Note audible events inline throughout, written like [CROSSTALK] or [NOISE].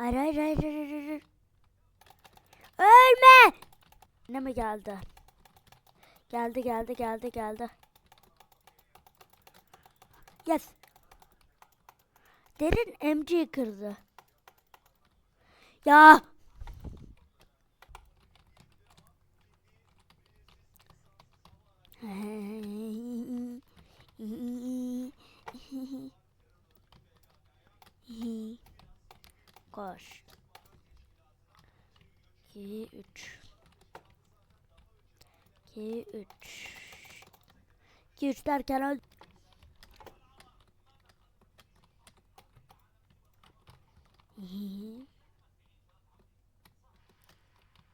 Hayır hayır hayır hayır hayır. Ölme! Ne mi geldi? Geldi geldi geldi geldi. Yes. Derin MG kırdı. Ya. [LAUGHS] Koş. 2 3 2 3 2 3 derken öl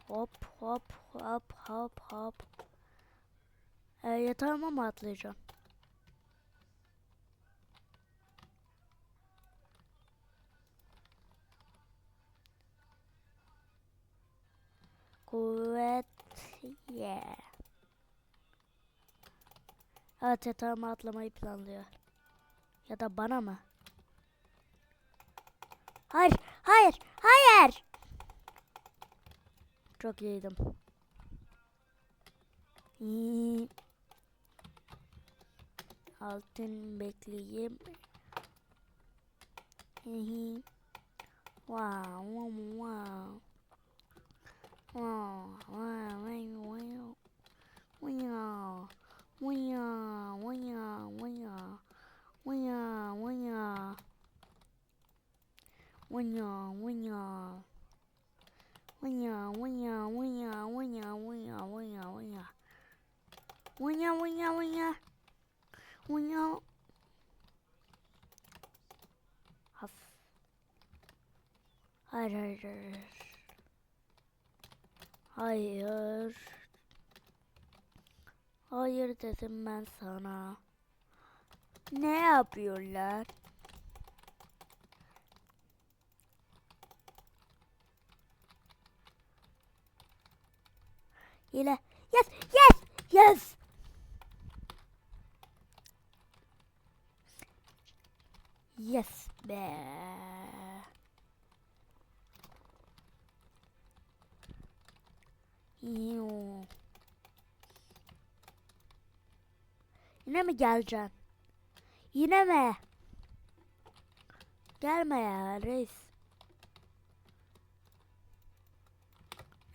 Hop hop hop hop hop. E, yatağıma mı atlayacağım? Kuvvet yeah. Evet yatağıma atlamayı planlıyor. Ya da bana mı? Hayır, hayır, hayır. Çok iyiydim. İyi. Altın bekleyeyim. Wow, wow, wow. Hayır, hayır, hayır. Hayır. Hayır dedim ben sana. Ne yapıyorlar? Yes, yes, yes. Yes Yine mi geleceksin? Yine mi? Gelme ya reis.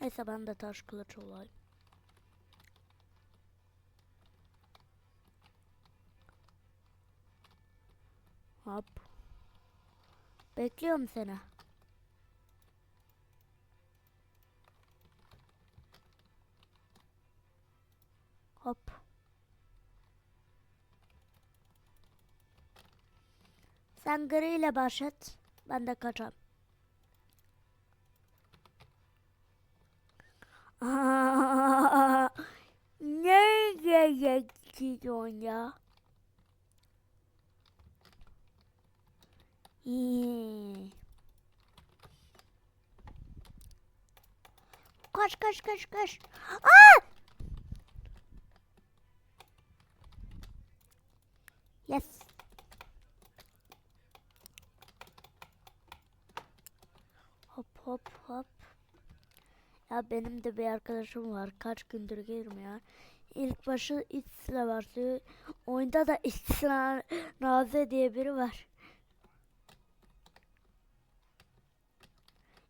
Neyse ben de taş kılıç olayım. Hop. Bekliyorum seni. Hop. Sen ile başlat. Ben de kaçam. [LAUGHS] Nereye gidiyorsun ya? İyi. Koş koş koş koş. Aa! Yes. Hop hop. Ya benim de bir arkadaşım var. Kaç gündür girmiyor. İlk başı İsla başlıyor. Oyunda da İsla Naze diye biri var.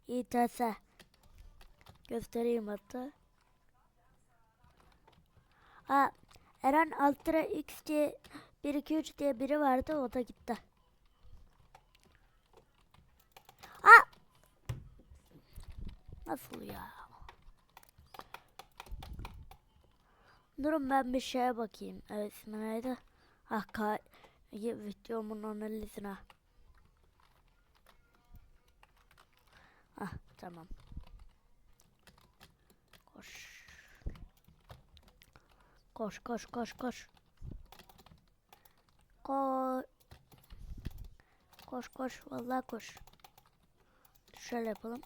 İTS. Göstereyim hatta. Ha, Eren Ultra X diye 1 2 3 diye biri vardı o da gitti. Ha! Nasıl ya? Durun ben bir şeye bakayım. Evet ismi neydi? Ah ka videomun analizine. Ah tamam. Koş. Koş koş koş koş. Koş. Koş koş vallahi koş. Şöyle yapalım.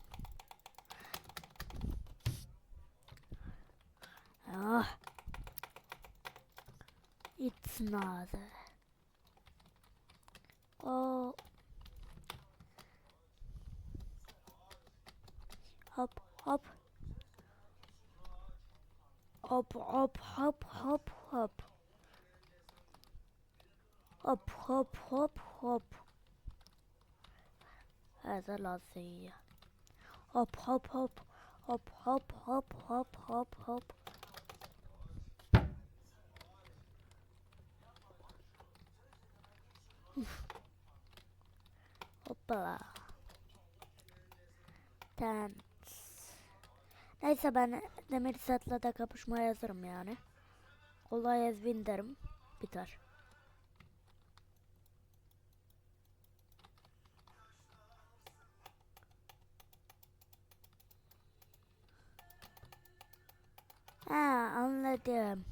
smaller. Oh. Hop, hop. Hop, hop, hop, hop, hop. Hop, hop, hop, hop. There's a lot here. Hop, hop, hop. Hop, hop, hop, hop, hop, hop. Hoppala. Dance. Neyse ben Demir Sat'la da kapışmaya hazırım yani. Olay ezbin derim. Biter. Ha anladım.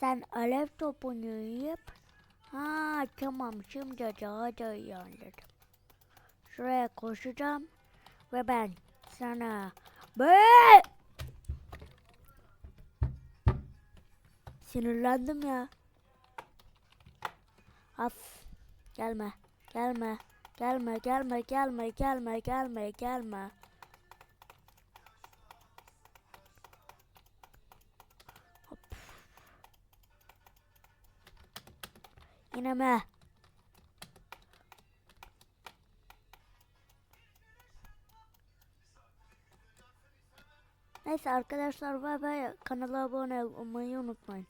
Sen alev topunu yiyip Ha tamam şimdi daha da iyi anladım. Şuraya koşacağım ve ben sana böyle Sinirlendim ya. Af. Gelme. Gelme. Gelme, gelme, gelme, gelme, gelme, gelme. İneme. Neyse arkadaşlar bay bay kanala abone olmayı unutmayın.